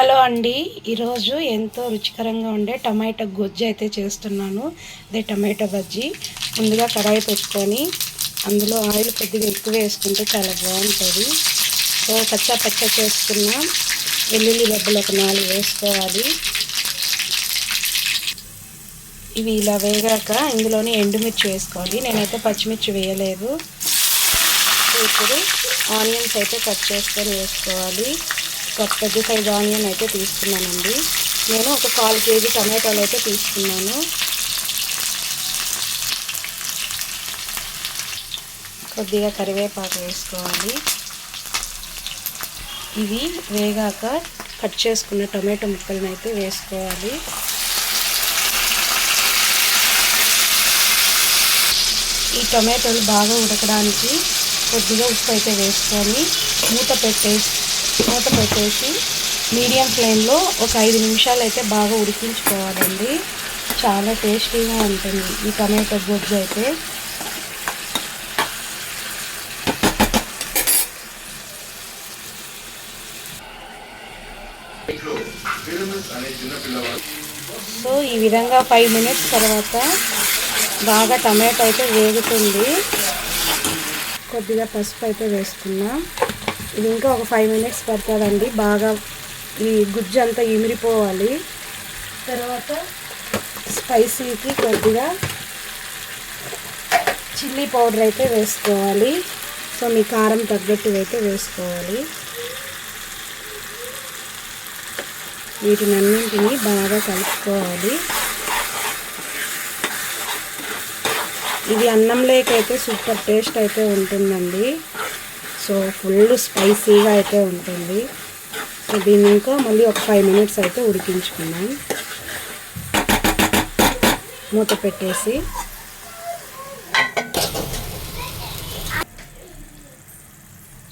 Hello అండి. ఈరోజు ఎంతో రుచికరంగా ఉండే టమాటో గుజ్జు అయితే చేస్తున్నాను. అదే టమాటో బజ్జీ. ముందుగా కడాయి పెట్టుకొని అందులో ఆయిల్ కొద్దిగా ఎక్కువ వేసుకుంటే చాలా బాగుంటుంది. సో పచ్చ పచ్చ చేసుకున్న వెల్లుల్లి రెబ్బలు ఒక నాలుగు వేసుకోవాలి. ఇవి ఇలా వేగాక ఇందులోనే ఎండుమిర్చి వేసుకోవాలి. నేనైతే పచ్చిమిర్చి వేయలేదు. ఇప్పుడు ఆనియన్స్ అయితే కట్ చేసుకొని వేసుకోవాలి. ఒక పెద్ద సైజ్ ఆనియన్ అయితే తీసుకున్నానండి. నేను ఒక కాల్ కేజీ టమాటాలు అయితే తీసుకున్నాను. కొద్దిగా కరివేపాకు వేసుకోవాలి. ఇవి వేగాక కట్ చేసుకున్న టమాటో ముక్కలను అయితే వేసుకోవాలి. ఈ టమాటోలు బాగా ఉడకడానికి కొద్దిగా ఉప్పు అయితే వేసుకొని మూత పెట్టేసి మూత పెట్టేసి మీడియం ఫ్లేమ్లో ఒక ఐదు నిమిషాలు అయితే బాగా ఉడికించుకోవాలండి. చాలా టేస్టీగా ఉంటుంది ఈ టమాటో గుజ్జు అయితే. సో ఈ విధంగా ఫైవ్ మినిట్స్ తర్వాత బాగా టమాటో అయితే వేగుతుంది. కొద్దిగా పసుపు అయితే వేసుకున్నాం. ఇది ఇంకా ఒక ఫైవ్ మినిట్స్ పడుతుందండి. బాగా ఈ గుజ్జు అంతా ఇమిరిపోవాలి తర్వాత స్పైసీకి కొద్దిగా చిల్లీ పౌడర్ అయితే వేసుకోవాలి. సో మీ కారం తగ్గట్టు అయితే వేసుకోవాలి. వీటినన్నింటినీ బాగా కలుపుకోవాలి. ఇది అన్నం లేకైతే సూపర్ టేస్ట్ అయితే ఉంటుందండి. సో ఫుల్ స్పైసీగా అయితే ఉంటుంది. సో దీన్ని ఇంకా మళ్ళీ ఒక ఫైవ్ మినిట్స్ అయితే ఉడికించుకున్నాం మూత పెట్టేసి.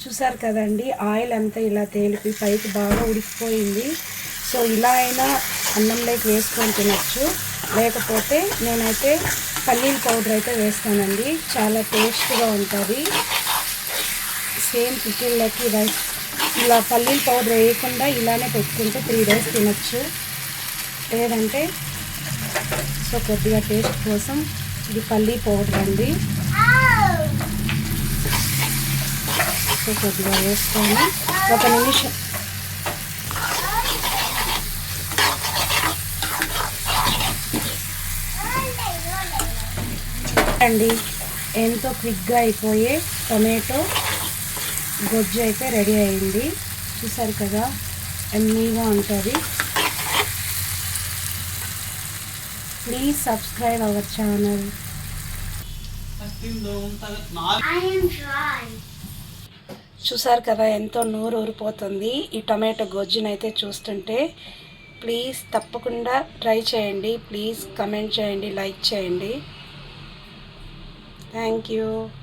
చూసారు కదండి ఆయిల్ అంతా ఇలా తేలిపి పైకి బాగా ఉడికిపోయింది. సో ఇలా అయినా అన్నంలోకి వేసుకొని తినచ్చు. లేకపోతే నేనైతే పల్లీల పౌడర్ అయితే వేస్తానండి. చాలా టేస్ట్గా ఉంటుంది. సేమ్ పికిళ్ళకి రైస్ ఇలా పల్లీల పౌడర్ వేయకుండా ఇలానే పెట్టుకుంటే త్రీ డేస్ తినచ్చు. లేదంటే సో కొద్దిగా టేస్ట్ కోసం ఇది పల్లీ పౌడర్ అండి. సో కొద్దిగా వేసుకొని ఒక నిమిషం అండి. ఎంతో క్విక్గా అయిపోయే టొమాటో గొజ్జు అయితే రెడీ అయింది. చూసారు కదా ఎమ్మీగా ఉంటుంది. Please subscribe our channel. చూసారు కదా ఎంతో నూరు ఊరిపోతుంది ఈ టొమాటో గొజ్జునైతే చూస్తుంటే. ప్లీజ్ తప్పకుండా ట్రై చేయండి. ప్లీజ్ కమెంట్ చేయండి లైక్ చేయండి. thank you.